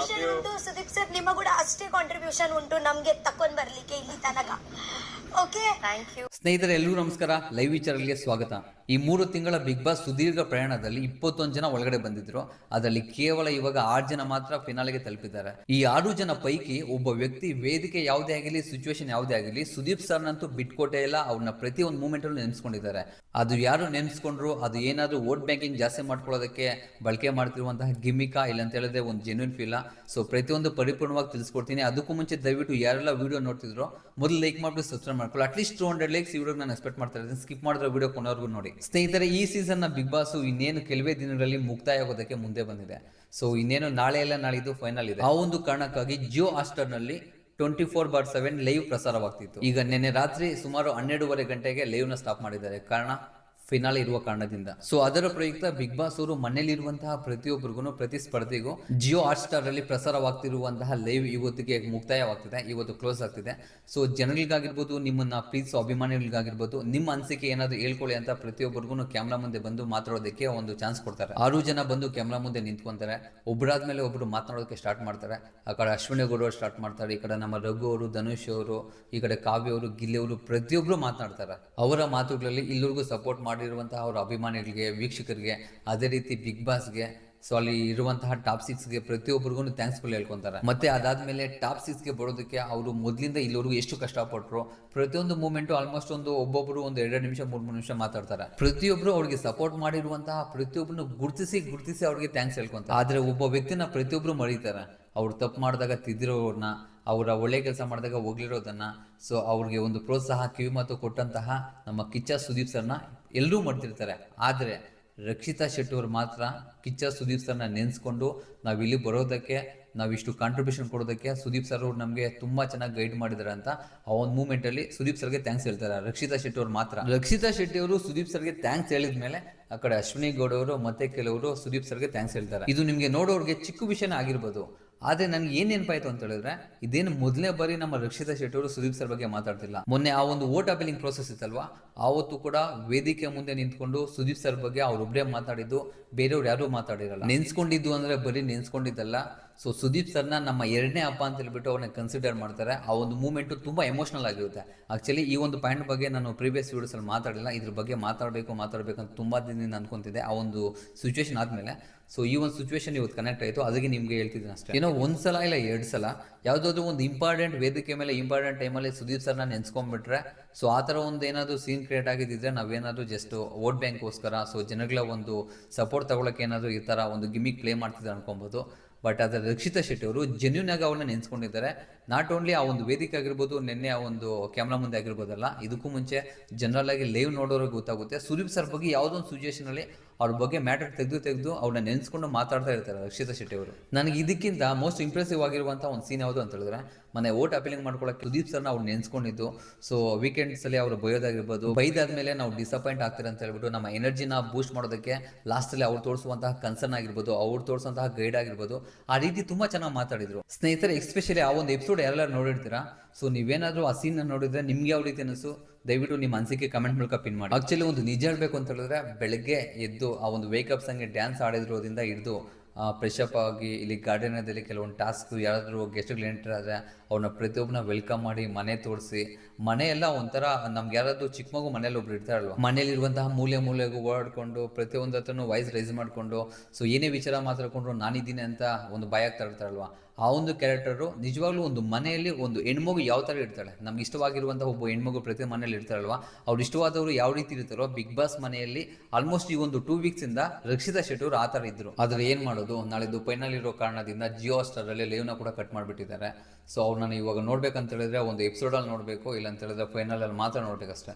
Contribution ಉಂಟು Sudeep sir ನಿಮ್ಮ ಕೂಡ ಅಷ್ಟೇ ಕಾಂಟ್ರಿಬ್ಯೂಷನ್ ಉಂಟು ನಮ್ಗೆ ತಕೊಂಡ್ ಬರ್ಲಿಕ್ಕೆ ಇಲ್ಲಿ ತನಕ. ಓಕೆ ಥ್ಯಾಂಕ್ ಯು ಸ್ನೇಹಿತರೆ ಎಲ್ಲರೂ ನಮಸ್ಕಾರ. ಲೈವ್ ವಿಚಾರಗಳಿಗೆ ಸ್ವಾಗತ. ಈ ಮೂರು ತಿಂಗಳ ಬಿಗ್ ಬಾಸ್ ಸುದೀರ್ಘ ಪ್ರಯಾಣದಲ್ಲಿ ಇಪ್ಪತ್ತೊಂದು ಜನ ಒಳಗಡೆ ಬಂದಿದ್ರು. ಅದರಲ್ಲಿ ಕೇವಲ ಇವಾಗ ಆರು ಜನ ಮಾತ್ರ ಫಿನಾಲೆಗೆ ತಲುಪಿದ್ದಾರೆ. ಈ ಆರು ಜನ ಪೈಕಿ ಒಬ್ಬ ವ್ಯಕ್ತಿ ವೇದಿಕೆ ಯಾವುದೇ ಆಗಿರಲಿ ಸಿಚುವೇಶನ್ ಯಾವುದೇ ಆಗಿರಲಿ, ಸುದೀಪ್ ಸರ್ನಂತೂ ಬಿಟ್ಕೊಟ್ಟೇ ಇಲ್ಲ. ಅವ್ರನ್ನ ಪ್ರತಿ ಒಂದು ಮೂಮೆಂಟ್ ಅಲ್ಲೂ ನೆನೆಸ್ಕೊಂಡಿದ್ದಾರೆ. ಅದು ಯಾರು ನೆನೆಸ್ಕೊಂಡ್ರು, ಅದು ಏನಾದರೂ ವೋಟ್ ಬ್ಯಾಂಕಿಂಗ್ ಜಾಸ್ತಿ ಮಾಡ್ಕೊಳ್ಳೋದಕ್ಕೆ ಬಳಕೆ ಮಾಡ್ತಿರುವಂತಹ ಗಿಮಿಕಾ ಇಲ್ಲ ಅಂತ ಹೇಳಿದ್ರೆ ಒಂದು ಜೆನ್ಯೂನ್ ಫೀಲ ಸೊ ಪ್ರತಿಯೊಂದು ಪರಿಪೂರ್ಣವಾಗಿ ತಿಳಿಸ್ಕೊಡ್ತೀನಿ. ಅದಕ್ಕೂ ಮುಂಚೆ ದಯವಿಟ್ಟು ಯಾರೆಲ್ಲ ವಿಡಿಯೋ ನೋಡ್ತಿದ್ರು, ಮೊದಲು ಲೈಕ್ ಮಾಡ್ಬಿಟ್ಟು ಸಬ್ಸ್ಕ್ರೈಬ್ ಮಾಡ್ಕೊಳ್ಳಿ. At least two hundred likes video ನಾನು ಎಕ್ಸ್ಪೆಕ್ಟ್ ಮಾಡ್ತಾ ಇದ್ದೀನಿ ಸ್ಕಿಪ್ ಮಾಡಿದ್ರೆ ವಿಡಿಯೋ ಕೊನೆವರೆಗೂ ನೋಡಿ. ಸ್ನೇಹಿತರೆ, ಈ ಸೀಸನ್ನ ಬಿಗ್ ಬಾಸ್ ಇನ್ನೇನು ಕೆಲವೇ ದಿನಗಳಲ್ಲಿ ಮುಕ್ತಾಯ ಆಗೋದಕ್ಕೆ ಮುಂದೆ ಬಂದಿದೆ. ಸೊ ಇನ್ನೇನು ನಾಳೆ ಎಲ್ಲ ನಾಳಿದ್ದು ಫೈನಲ್ ಇದೆ. ಆ ಒಂದು ಕಾರಣಕ್ಕಾಗಿ Jio ಹಾಸ್ಟರ್ನಲ್ಲಿ twenty four by seven live ಪ್ರಸಾರವಾಗ್ತಿತ್ತು. ಈಗ ನಿನ್ನೆ ರಾತ್ರಿ ಸುಮಾರು ಹನ್ನೆರಡೂವರೆ ಗಂಟೆಗೆ ಲೈವ್ನ ಸ್ಟಾಪ್ ಮಾಡಿದ್ದಾರೆ. ಕಾರಣ ಫಿನಾಲ್ ಇರುವ ಕಾರಣದಿಂದ. ಸೊ ಅದರ ಪ್ರಯುಕ್ತ ಬಿಗ್ ಬಾಸ್ ಅವರು ಮನೆಯಲ್ಲಿರುವಂತಹ ಪ್ರತಿಯೊಬ್ಬರಿಗೂ, ಪ್ರತಿ ಸ್ಪರ್ಧಿಗೂ ಜಿಯೋ ಹಾಟ್ ಸ್ಟಾರ್ ಅಲ್ಲಿ ಪ್ರಸಾರವಾಗ್ತಿರುವಂತಹ ಲೈವ್ ಇವತ್ತಿಗೆ ಮುಕ್ತಾಯವಾಗ್ತಿದೆ, ಇವತ್ತು ಕ್ಲೋಸ್ ಆಗ್ತಿದೆ. ಸೊ ಜನಗಳಿಗಾಗಿರ್ಬೋದು ನಿಮ್ಮನ್ನ ಪ್ರೀತಿಸೋ ಅಭಿಮಾನಿಗಳಿಗಾಗಿರ್ಬೋದು, ನಿಮ್ಮ ಅನಿಸಿಕೆ ಏನಾದ್ರು ಹೇಳ್ಕೊಳ್ಳಿ ಅಂತ ಪ್ರತಿಯೊಬ್ಬರಿಗೂ ಕ್ಯಾಮ್ರಾ ಮುಂದೆ ಬಂದು ಮಾತಾಡೋದಕ್ಕೆ ಒಂದು ಚಾನ್ಸ್ ಕೊಡ್ತಾರೆ. ಆರು ಜನ ಬಂದು ಕ್ಯಾಮ್ರಾ ಮುಂದೆ ನಿಂತ್ಕೊಂತಾರೆ. ಒಬ್ಬರಾದ್ಮೇಲೆ ಒಬ್ರು ಮಾತನಾಡೋದಕ್ಕೆ ಸ್ಟಾರ್ಟ್ ಮಾಡ್ತಾರೆ. ಆ ಕಡೆ ಅಶ್ವಿನಿ ಗೌಡ ಅವರು ಸ್ಟಾರ್ಟ್ ಮಾಡ್ತಾರೆ, ಈ ಕಡೆ ನಮ್ಮ ರಘು ಅವರು, ಧನುಷ್ ಅವರು, ಈ ಕಡೆ ಕಾವ್ಯ ಅವರು, ಗಿಲ್ಲಿ ಅವರು ಪ್ರತಿಯೊಬ್ಬರು ಮಾತನಾಡ್ತಾರೆ ಅವರ ಮಾತುಗಳಲ್ಲಿ ಇಲ್ಲಿವರೆಗೂ ಸಪೋರ್ಟ್ ಮಾಡಿರುವಂತಹ ಅವರ ಅಭಿಮಾನಿಗಳಿಗೆ, ವೀಕ್ಷಕರಿಗೆ, ಅದೇ ರೀತಿ ಬಿಗ್ ಬಾಸ್ಗೆ ಸೊ ಅಲ್ಲಿ ಇರುವಂತಹ ಟಾಪ್ ಸಿಕ್ಸ್ಗೆ ಪ್ರತಿಯೊಬ್ಬರಿಗೂ ಥ್ಯಾಂಕ್ಸ್ಫುಲ್ ಹೇಳ್ಕೊತಾರೆ. ಮತ್ತೆ ಅದಾದಮೇಲೆ ಟಾಪ್ ಸಿಕ್ಸ್ಗೆ ಬರೋದಕ್ಕೆ ಅವರು ಮೊದಲಿಂದ ಇಲ್ಲಿವರೆಗೂ ಎಷ್ಟು ಕಷ್ಟಪಟ್ಟರು ಪ್ರತಿಯೊಂದು ಮೂಮೆಂಟು ಆಲ್ಮೋಸ್ಟ್ ಒಂದು ಒಬ್ಬೊಬ್ಬರು ಒಂದು ಎರಡು ನಿಮಿಷ, ಮೂರು ಮೂರು ನಿಮಿಷ ಮಾತಾಡ್ತಾರೆ. ಪ್ರತಿಯೊಬ್ಬರು ಅವ್ರಿಗೆ ಸಪೋರ್ಟ್ ಮಾಡಿರುವಂತಹ ಪ್ರತಿಯೊಬ್ಬರನ್ನು ಗುರುತಿಸಿ ಗುರುತಿಸಿ ಅವ್ರಿಗೆ ಥ್ಯಾಂಕ್ಸ್ ಹೇಳ್ಕೊಂತಾರೆ. ಆದ್ರೆ ಒಬ್ಬ ವ್ಯಕ್ತಿನ ಪ್ರತಿಯೊಬ್ಬರು ಮರೀತಾರೆ. ಅವ್ರು ತಪ್ಪು ಮಾಡಿದಾಗ ತಿದ್ದಿರೋರ್ನ ಅವರ ಒಳ್ಳೆ ಕೆಲಸ ಮಾಡಿದಾಗ ಹೋಗ್ಲಿರೋದನ್ನ. ಸೊ ಅವ್ರಿಗೆ ಒಂದು ಪ್ರೋತ್ಸಾಹ, ಕಿವಿಮಾತು ಕೊಟ್ಟಂತಹ ನಮ್ಮ ಕಿಚ್ಚ ಸುದೀಪ್ ಸರ್ನ ಎಲ್ಲರೂ ಮಾಡ್ತಿರ್ತಾರೆ. ಆದರೆ ರಕ್ಷಿತಾ ಶೆಟ್ಟಿ ಅವರು ಮಾತ್ರ ಕಿಚ್ಚ ಸುದೀಪ್ ಸರ್ನ ನೆನೆಸ್ಕೊಂಡು ನಾವು ಇಲ್ಲಿ ಬರೋದಕ್ಕೆ ನಾವಿಷ್ಟು ಕಾಂಟ್ರಿಬ್ಯೂಷನ್ ಕೊಡೋದಕ್ಕೆ ಸುದೀಪ್ ಸರ್ ಅವ್ರು ನಮಗೆ ತುಂಬ ಚೆನ್ನಾಗಿ ಗೈಡ್ ಮಾಡಿದ್ದಾರೆ ಅಂತ ಆ ಒಂದು ಮೂಮೆಂಟಲ್ಲಿ ಸುದೀಪ್ ಸರ್ಗೆ ಥ್ಯಾಂಕ್ಸ್ ಹೇಳ್ತಾರೆ. ರಕ್ಷಿತಾ ಶೆಟ್ಟಿ ಅವ್ರು ಮಾತ್ರ. ರಕ್ಷಿತಾ ಶೆಟ್ಟಿ ಅವರು ಸುದೀಪ್ ಸರ್ಗೆ ಥ್ಯಾಂಕ್ಸ್ ಹೇಳಿದ ಮೇಲೆ ಆ ಕಡೆ ಅಶ್ವಿನಿ ಗೌಡ ಅವರು ಮತ್ತೆ ಕೆಲವರು ಸುದೀಪ್ ಸರ್ಗೆ ಥ್ಯಾಂಕ್ಸ್ ಹೇಳ್ತಾರೆ. ಇದು ನಿಮಗೆ ನೋಡೋರಿಗೆ ಚಿಕ್ಕ ವಿಷಯನೇ ಆಗಿರ್ಬೋದು. ಆದ್ರೆ ನನ್ಗೆ ಏನ್ ನೆನಪಾಯ್ತು ಅಂತ ಹೇಳಿದ್ರೆ, ಇದೇನು ಮೊದಲನೇ ಬಾರಿ ನಮ್ಮ ರಕ್ಷಿತಾ ಶೆಟ್ಟಿ ಅವರು ಸುದೀಪ್ ಸರ್ ಬಗ್ಗೆ ಮಾತಾಡ್ತಿಲ್ಲ. ಮೊನ್ನೆ ಆ ಒಂದು ವೋಟ್ ಅಪೀಲಿಂಗ್ ಪ್ರೋಸೆಸ್ ಇತ್ತಲ್ವಾ? ಆವತ್ತು ಕೂಡ ವೇದಿಕೆ ಮುಂದೆ ನಿಂತ್ಕೊಂಡು ಸುದೀಪ್ ಸರ್ ಬಗ್ಗೆ ಅವ್ರೊಬ್ಬರೇ ಮಾತಾಡಿದ್ದು, ಬೇರೆಯವ್ರು ಯಾರೂ ಮಾತಾಡಿರಲ್ಲ. ನೆನ್ಸ್ಕೊಂಡಿದ್ದು ಅಂದ್ರೆ ಬರೀ ನೆನ್ಸ್ಕೊಂಡಿದ್ದಲ್ಲ. ಸೊ ಸುದೀಪ್ ಸರ್ನ ನಮ್ಮ ಎರಡನೇ ಹಬ್ಬ ಅಂತ ಹೇಳ್ಬಿಟ್ಟು ಅವ್ರನ್ನ ಕನ್ಸಿಡರ್ ಮಾಡ್ತಾರೆ. ಆ ಒಂದು ಮೂಮೆಂಟು ತುಂಬ ಎಮೋಷನಲ್ ಆಗಿರುತ್ತೆ. ಆಕ್ಚುಲಿ ಈ ಒಂದು ಪಾಯಿಂಟ್ ಬಗ್ಗೆ ನಾನು ಪ್ರೀವಿಯಸ್ ವೀಡಿಯೋಸಲ್ಲಿ ಮಾತಾಡಲಿಲ್ಲ. ಇದ್ರ ಬಗ್ಗೆ ಮಾತಾಡಬೇಕು ಮಾತಾಡಬೇಕು ಅಂತ ತುಂಬ ದಿನದಿಂದ ಅನ್ಕೊಂತಿದ್ದೆ. ಆ ಒಂದು ಸಿಚುವೇಶನ್ ಆದಮೇಲೆ. ಸೊ ಈ ಒಂದು ಸಿಚುವೇಶನ್ ಇವತ್ತು ಕನೆಕ್ಟ್ ಆಯಿತು. ಅದಕ್ಕೆ ನಿಮಗೆ ಹೇಳ್ತಿದ್ದೀನಿ ಅಷ್ಟೇ. ಏನೋ ಒಂದು ಸಲ ಇಲ್ಲ, ಎರಡು ಸಲ ಯಾವುದಾದ್ರೂ ಒಂದು ಇಂಪಾರ್ಟೆಂಟ್ ವೇದಿಕೆ ಮೇಲೆ ಇಂಪಾರ್ಟೆಂಟ್ ಟೈಮಲ್ಲಿ ಸುದೀಪ್ ಸರ್ನ ನೆನ್ಸ್ಕೊಂಡ್ಬಿಟ್ರೆ ಸೊ ಆ ಥರ ಒಂದು ಏನಾದರೂ ಸೀನ್ ಕ್ರಿಯೇಟ್ ಆಗಿದ್ದಿದ್ರೆ ನಾವೇನಾದರೂ ಜಸ್ಟ್ ವೋಟ್ ಬ್ಯಾಂಕ್ಗೋಸ್ಕರ ಸೊ ಜನಗಳ ಒಂದು ಸಪೋರ್ಟ್ ತಗೊಳಕ್ಕೆ ಏನಾದರೂ ಈ ಥರ ಒಂದು ಗಿಮಿಕ್ ಪ್ಲೇ ಮಾಡ್ತಿದ್ರೆ ಅನ್ಕೊಬೋದು. ಬಟ್ ಅದರ ರಕ್ಷಿತಾ ಶೆಟ್ಟಿ ಅವರು ಜೆನ್ಯೂನ್ ಆಗಿ ಅವ್ರನ್ನ ನೆನೆಸ್ಕೊಂಡಿದ್ದಾರೆ. ನಾಟ್ ಓನ್ಲಿ ಆ ಒಂದು ವೇದಿಕೆ ಆಗಿರ್ಬೋದು, ನಿನ್ನೆ ಆ ಒಂದು ಕ್ಯಾಮ್ರಾ ಮುಂದೆ ಆಗಿರ್ಬೋದಲ್ಲ, ಇದಕ್ಕೂ ಮುಂಚೆ ಜನರಲ್ ಆಗಿ ಲೈವ್ ನೋಡೋರಿಗೆ ಗೊತ್ತಾಗುತ್ತೆ. ಸುದೀಪ್ ಸರ್ ಬಗ್ಗೆ ಯಾವುದೋ ಒಂದು ಅಲ್ಲಿ ಅವ್ರ ಬಗ್ಗೆ ಮ್ಯಾಟರ್ ತೆಗೆದು ತೆಗೆದು ಅವ್ರನ್ನ ನೆನೆಸ್ಕೊಂಡು ಮಾತಾಡ್ತಾ ಇರ್ತಾರೆ ರಕ್ಷಿತಾ ಶೆಟ್ಟಿ ಅವರು ನನಗೆ ಇದಕ್ಕಿಂತ ಮೋಸ್ಟ್ ಇಂಪ್ರೆಸಿವ್ ಆಗಿರುವಂಥ ಒಂದು ಸೀನ್ ಯಾವುದು ಅಂತ ಹೇಳಿದ್ರೆ ಮನೆ ಓಟ್ ಅಪೀಲಿಂಗ್ ಮಾಡ್ಕೊಳ್ಳೋಕೆ ಸುದೀಪ್ ಸರ್ನ ಅವ್ರು ನೆನೆಸ್ಕೊಂಡಿದ್ದು. ಸೊ ವೀಕೆಂಡ್ಸ್ ಅಲ್ಲಿ ಅವರು ಬೈಯೋದಾಗಿರ್ಬೋದು, ಬೈದಾದ್ಮೇಲೆ ನಾವು ಡಿಸಪಾಯಿಂಟ್ ಆಗ್ತಾರೆ ಅಂತ ಹೇಳ್ಬಿಟ್ಟು ನಮ್ಮ ಎನರ್ಜಿನ ಬೂಸ್ಟ್ ಮಾಡೋದಕ್ಕೆ ಲಾಸ್ಟಲ್ಲಿ ಅವ್ರು ತೋರಿಸುವಂತಹ ಕನ್ಸರ್ನ್ ಆಗಿರ್ಬೋದು, ಅವ್ರು ತೋರಿಸುವಂತಹ ಗೈಡ್ ಆಗಿರ್ಬೋದು ಆ ರೀತಿ ತುಂಬಾ ಚೆನ್ನಾಗಿ ಮಾತಾಡಿದ್ರು. ಸ್ನೇಹಿತರೆ ಎಸ್ಪೆಷಲಿ ಆ ಒಂದು ಎಪಿಸೋಡ್ ಯಾರೆಲ್ಲರೂ ನೋಡಿರ್ತೀರಾ? ಸೊ ನೀವೇನಾದ್ರೂ ಆ ಸೀನ್ ನೋಡಿದ್ರೆ ನಿಮ್ಗೆ ಯಾವ ರೀತಿ ಅನಿಸು ದಯವಿಟ್ಟು ನಿಮ್ಮ ಅನಿಸಿಕೆ ಕಮೆಂಟ್ ಮೂಲಕ ಪಿನ್ ಮಾಡಿ. ಆಕ್ಚುಲಿ ಒಂದು ನಿಜ ಹೇಳಬೇಕು ಅಂತ ಹೇಳಿದ್ರೆ, ಬೆಳಗ್ಗೆ ಎದ್ದು ಆ ಒಂದು ವೇಕಪ್ ಸಂಗೆ ಡ್ಯಾನ್ಸ್ ಆಡಿದ್ರೋದಿಂದ ಹಿಡಿದು ಫ್ರೆಶಪ್ ಆಗಿ ಇಲ್ಲಿ ಗಾರ್ಡನದಲ್ಲಿ ಕೆಲವೊಂದು ಟಾಸ್ಕ್ ಯಾರಾದರೂ ಗೆಸ್ಟ್ಗಳು ಎಂಟ್ರಾದರೆ ಅವ್ರನ್ನ ಪ್ರತಿಯೊಬ್ಬನ ವೆಲ್ಕಮ್ ಮಾಡಿ ಮನೆ ತೋರಿಸಿ, ಮನೆಯೆಲ್ಲ ಒಂಥರ ನಮ್ಗೆ ಯಾರಾದರೂ ಚಿಕ್ಕ ಮಗು ಮನೇಲಿ ಒಬ್ರು ಇರ್ತಾರಲ್ವ ಮನೇಲಿರುವಂತಹ ಮೂಲೆ ಮೂಲೆಗೂ ಓಡಾಡಿಕೊಂಡು ಪ್ರತಿಯೊಂದು ಹತ್ರನೂ ವಾಯ್ಸ್ ರೈಸ್ ಮಾಡಿಕೊಂಡು ಸೊ ಏನೇ ವಿಚಾರ ಮಾತಾಡ್ಕೊಂಡ್ರು ನಾನಿದ್ದೀನಿ ಅಂತ ಒಂದು ಭಯ ಆಗ್ತಾ ಇರ್ತಾರಲ್ವ ಆ ಒಂದು ಕ್ಯಾರೆಕ್ಟರು ನಿಜವಾಗ್ಲೂ ಒಂದು ಮನೆಯಲ್ಲಿ ಒಂದು ಹೆಣ್ಮಗು ಯಾವ ಥರ ಇರ್ತಾಳೆ? ನಮ್ಗೆ ಇಷ್ಟವಾಗಿರುವಂಥ ಒಬ್ಬ ಹೆಣ್ಮಗು ಪ್ರತಿ ಮನೆಯಲ್ಲಿ ಇರ್ತಾರಲ್ವ ಅವ್ರು ಇಷ್ಟವಾದವರು ಯಾವ ರೀತಿ ಇರ್ತಾರೋ ಬಿಗ್ ಬಾಸ್ ಮನೆಯಲ್ಲಿ ಆಲ್ಮೋಸ್ಟ್ ಈ ಒಂದು ಟೂ ವೀಕ್ಸಿಂದ ರಕ್ಷಿತಾ ಶೆಟ್ಟಿ ಅವರು ಆ ಥರ ಇದ್ದರು ಆದರೆ ಏನು ಮಾಡೋದು? ನಾಳೆದು ಫೈನಲ್ ಇರೋ ಕಾರಣದಿಂದ ಜಿಯೋ ಸ್ಟಾರಲ್ಲಿ ಲೈವ್ನ ಕೂಡ ಕಟ್ ಮಾಡಿಬಿಟ್ಟಿದ್ದಾರೆ. ಸೊ ಅವ್ರನ್ನ ಇವಾಗ ನೋಡ್ಬೇಕಂತ ಹೇಳಿದ್ರೆ ಒಂದು ಎಪಿಸೋಡಲ್ಲಿ ನೋಡಬೇಕು ಇಲ್ಲ ಅಂತ ಹೇಳಿದ್ರೆ ಫೈನಲಲ್ಲಿ ಮಾತ್ರ ನೋಡ್ಬೇಕಷ್ಟೇ.